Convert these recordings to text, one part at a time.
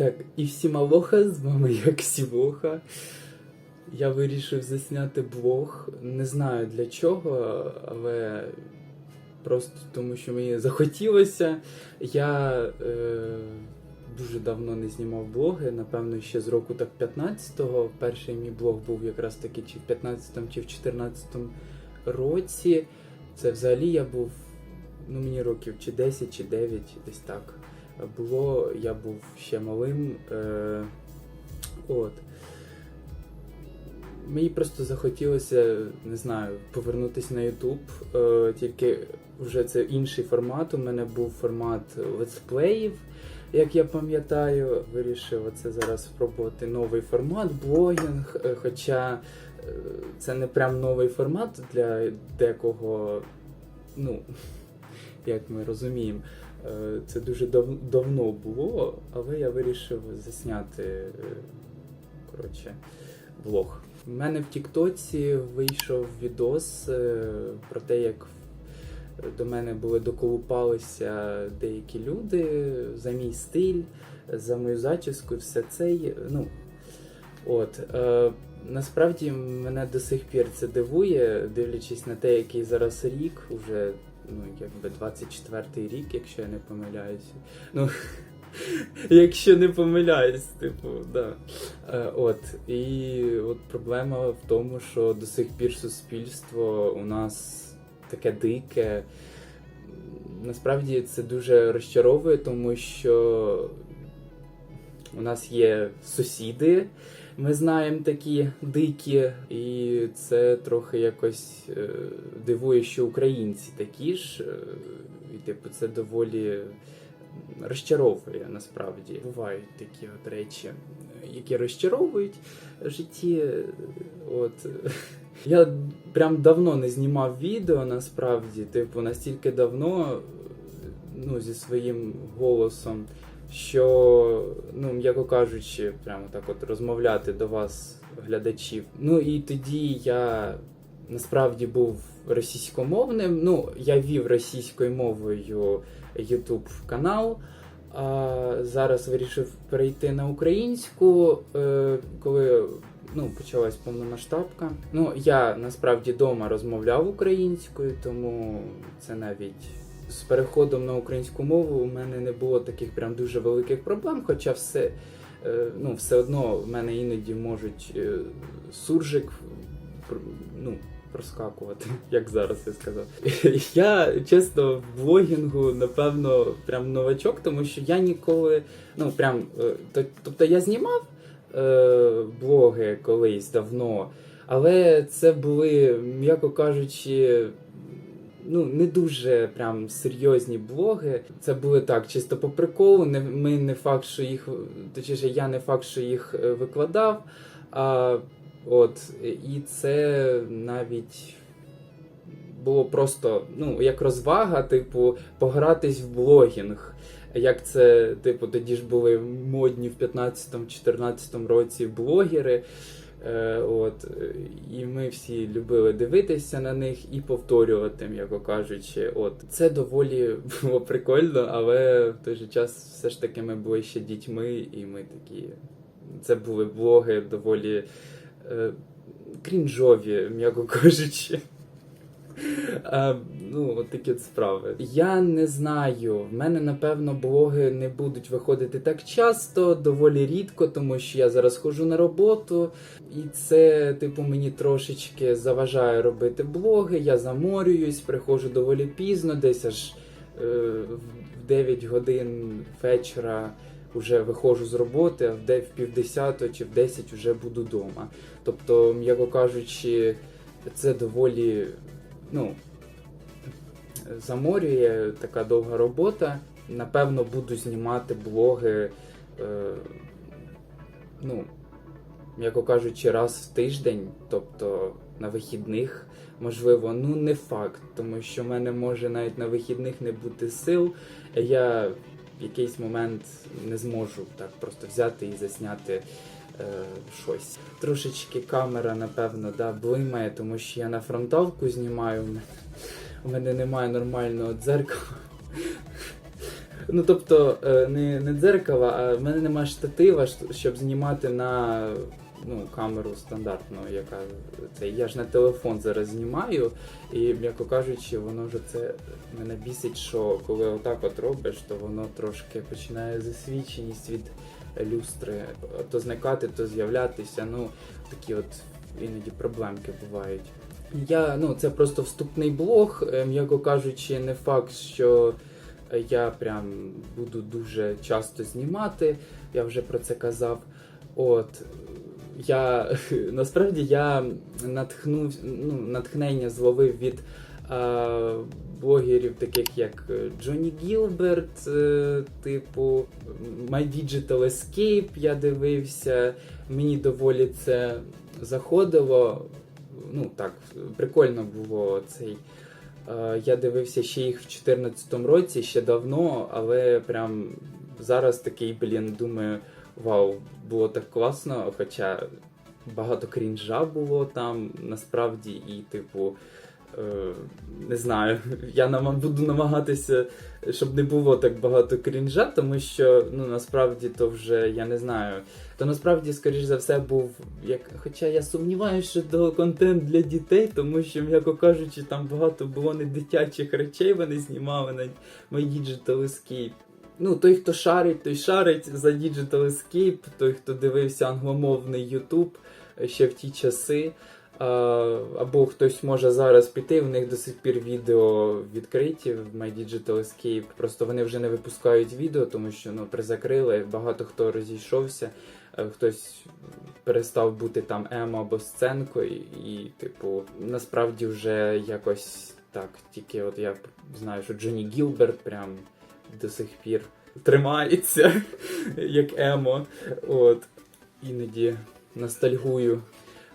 Так, і всіма лоха, з вами як Сівоха. Я вирішив засняти блог. Не знаю для чого, але просто тому, що мені захотілося. Я е, дуже давно не знімав блоги, напевно, ще з року так 15-го. Перший мій блог був якраз таки чи в 15-му, чи в 14-му році. Це взагалі я був, ну мені років чи 10, чи 9, десь так було, я був ще малим. Е, от. Мені просто захотілося, не знаю, повернутися на YouTube, е, тільки вже це інший формат. У мене був формат летсплеїв, як я пам'ятаю. Вирішив оце зараз спробувати новий формат, блогінг. е, Хоча е, це не прям новий формат для декого, ну, як ми розуміємо. Е, Це дуже дав- давно було, але я вирішив засняти е, коротше, влог. У мене в Тіктоці вийшов відос е, про те, як до мене були доколупалися деякі люди за мій стиль, за мою зачіску, і все це. Ну, от. Е, Насправді мене до сих пір це дивує, дивлячись на те, який зараз рік, уже ну, якби 24-й рік, якщо я не помиляюся. Ну, якщо не помиляюсь, типу, да. Е, от. І от проблема в тому, що до сих пір суспільство у нас таке дике. Насправді це дуже розчаровує, тому що у нас є сусіди, ми знаємо такі дикі, і це трохи якось е, дивує, що українці такі ж. е, І типу, це доволі розчаровує насправді. Бувають такі от речі, які розчаровують житті. От. Я прям давно не знімав відео, насправді, типу, настільки давно, ну, зі своїм голосом, що, ну, м'яко кажучи, прямо так от розмовляти до вас, глядачів. Ну і тоді я насправді був російськомовним. Ну, я вів російською мовою YouTube канал. А зараз вирішив перейти на українську, е, коли ну, почалась повномасштабка. Ну, я насправді вдома розмовляв українською, тому це навіть з переходом на українську мову у мене не було таких прям дуже великих проблем, хоча все, е, ну, все одно в мене іноді можуть е, суржик ну, проскакувати, як зараз я сказав. Я чесно в блогінгу, напевно, прям новачок, тому що я ніколи, ну прям, е, тобто я знімав блоги колись давно, але це були, м'яко кажучи, ну не дуже прям серйозні блоги. Це були так, чисто по приколу. Не ми не факт, що їх точніше, я не факт, що їх е, викладав. А от і це навіть. Було просто ну як розвага, типу, погратись в блогінг. Як це, типу, тоді ж були модні в 15-14 році блогери. Е, от, і ми всі любили дивитися на них і повторювати, м'яко кажучи. От це доволі було прикольно, але в той же час все ж таки ми були ще дітьми, і ми такі. Це були блоги доволі е, крінжові, м'яко кажучи. А, ну, от такі от справи. Я не знаю. В мене, напевно, блоги не будуть виходити так часто, доволі рідко, тому що я зараз ходжу на роботу, і це, типу, мені трошечки заважає робити блоги. Я заморююсь, приходжу доволі пізно, десь аж е, в 9 годин вечора. Вже виходжу з роботи, а в півдесято чи в 10 вже буду вдома. Тобто, м'яко кажучи, це доволі ну, заморює така довга робота. Напевно, буду знімати блоги, е, ну, м'яко кажучи, раз в тиждень, тобто на вихідних, можливо, ну не факт, тому що в мене може навіть на вихідних не бути сил. Я в якийсь момент не зможу так просто взяти і засняти е, щось. Трошечки камера, напевно, да, блимає, тому що я на фронтовку знімаю. У мене- немає нормального дзеркала. Ну тобто, е, не, не дзеркала, а в мене немає штатива, щоб знімати на ну, камеру стандартну, яка це. Я ж на телефон зараз знімаю, і, м'яко кажучи, воно вже це мене бісить, що коли отак от робиш, то воно трошки починає засвідченість від люстри то зникати, то з'являтися. Ну, такі от іноді проблемки бувають. Я, ну, це просто вступний блог, е, м'яко кажучи, не факт, що я прям буду дуже часто знімати. Я вже про це казав. От я насправді я натхнув, ну, натхнення зловив від е, блогерів, таких як Джонні Гілберт, е, типу My Digital Escape я дивився. Мені доволі це заходило. Ну так, прикольно було цей. Е, Я дивився ще їх в 2014 році, ще давно, але прям зараз такий, блін, думаю, вау, було так класно, хоча багато крінжа було там насправді, і, типу, е, не знаю, я нам буду намагатися, щоб не було так багато крінжа, тому що ну насправді то вже я не знаю. То насправді, скоріш за все, був як. Хоча я сумніваюся, що то контент для дітей, тому що, м'яко кажучи, там багато було не дитячих речей, вони знімали на Digital Escape. Ну, той, хто шарить, той шарить за Digital Escape, той, хто дивився англомовний YouTube е, ще в ті часи. Або хтось може зараз піти, в них до сих пір відео відкриті в My Digital Escape. Просто вони вже не випускають відео, тому що ну, призакрили, багато хто розійшовся, е, хтось перестав бути там емо або сценкою, і, типу, насправді вже якось так. Тільки от я знаю, що Джонні Гілберт прям до сих пір тримається, як емо. От. Іноді ностальгую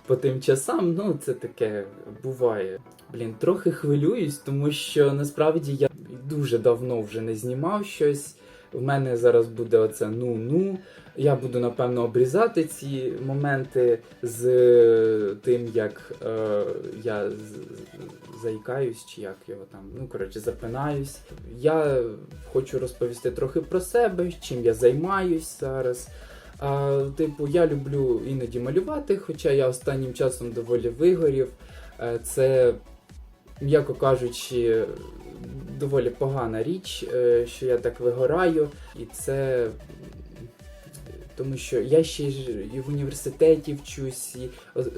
по тим часам, ну це таке буває. Блін, трохи хвилююсь, тому що насправді я дуже давно вже не знімав щось. В мене зараз буде оце ну-ну. Я буду напевно обрізати ці моменти з тим, як е, я заїкаюсь, чи як його там, ну коротше, запинаюсь. Я хочу розповісти трохи про себе, чим я займаюсь зараз. А, типу, я люблю іноді малювати, хоча я останнім часом доволі вигорів. Е, Це, м'яко кажучи, доволі погана річ, е, що я так вигораю, і це. Тому що я ще ж і в університеті вчусь, і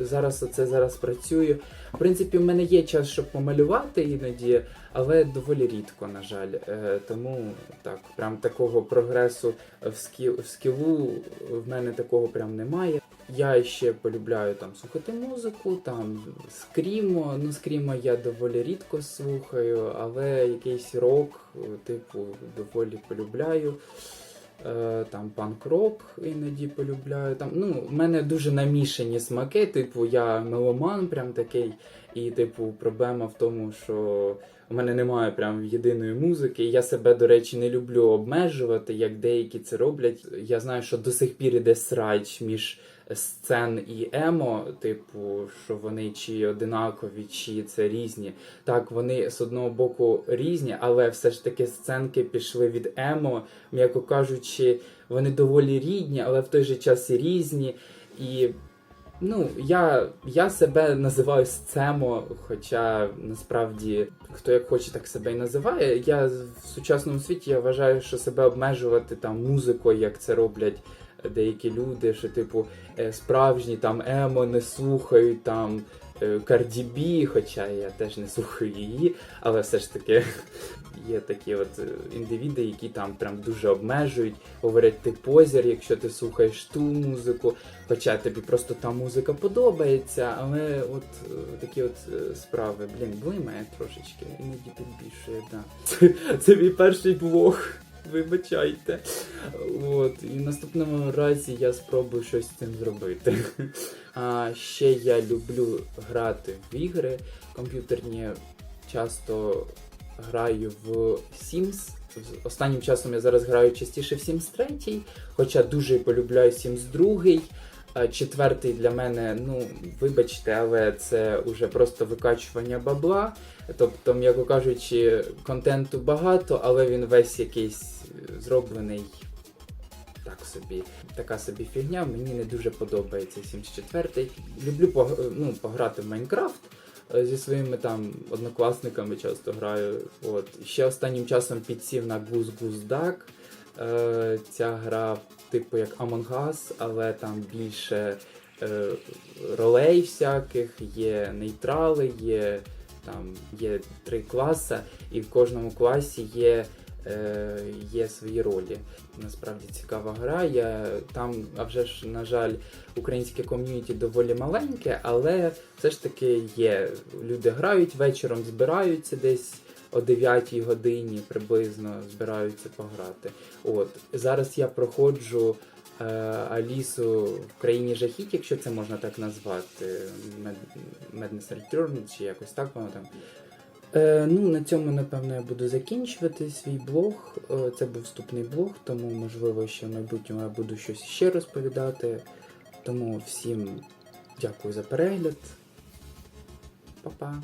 зараз оце зараз працюю. В принципі, в мене є час, щоб помалювати іноді, але доволі рідко, на жаль. Е, Тому так, прям такого прогресу в, скі, в скілу в мене такого прям немає. Я ще полюбляю там слухати музику, там скрімо. Ну, скрімо я доволі рідко слухаю, але якийсь рок, типу, доволі полюбляю. Е, Там панк-рок іноді полюбляю. Там, ну, в мене дуже намішані смаки, типу, я меломан прям такий. І, типу, проблема в тому, що у мене немає прям єдиної музики. Я себе, до речі, не люблю обмежувати, як деякі це роблять. Я знаю, що до сих пір іде срач між сцен і емо, типу, що вони чи одинакові, чи це різні. Так, вони з одного боку різні, але все ж таки сценки пішли від емо, м'яко кажучи, вони доволі рідні, але в той же час і різні. І ну, я, я себе називаю сцемо, хоча насправді хто як хоче, так себе і називає. Я в сучасному світі я вважаю, що себе обмежувати там музикою, як це роблять деякі люди, що типу е, справжні там емо не слухають там е, Cardi B, хоча я теж не слухаю її, але все ж таки є такі от е, індивіди, які там прям дуже обмежують, говорять ти позір, якщо ти слухаєш ту музику, хоча тобі просто та музика подобається, але от е, такі от е, справи, блін, блимає трошечки, іноді підбільшує, да. Це, це мій перший блог. Вибачайте. От, і в наступному разі я спробую щось з цим зробити. А ще я люблю грати в ігри комп'ютерні. Часто граю в Sims. Останнім часом я зараз граю частіше в Sims 3, хоча дуже полюбляю Sims 2. А четвертий для мене, ну вибачте, але це вже просто викачування бабла. Тобто, м'яко кажучи, контенту багато, але він весь якийсь е, зроблений так собі. Така собі фігня. Мені не дуже подобається 74-й. Люблю пог- ну, пограти в Майнкрафт. е, Зі своїми там однокласниками часто граю. От. Ще останнім часом підсів на Goose Goose Duck. Е, ця гра, типу як Among Us, але там більше е, ролей всяких, є нейтрали, є, там, є три класи, і в кожному класі є, е, є свої ролі. Насправді цікава гра. Я, там, а вже ж, на жаль, українське ком'юніті доволі маленьке, але все ж таки є. Люди грають вечором, збираються десь о 9 годині приблизно збираються пограти. От зараз я проходжу е, Алісу в країні жахіть, якщо це можна так назвати. Mad- Madness Return, чи якось так воно там. Е, ну, на цьому, напевно, я буду закінчувати свій блог. Е, це був вступний блог, тому, можливо, ще в майбутньому я буду щось ще розповідати. Тому всім дякую за перегляд. Па-па.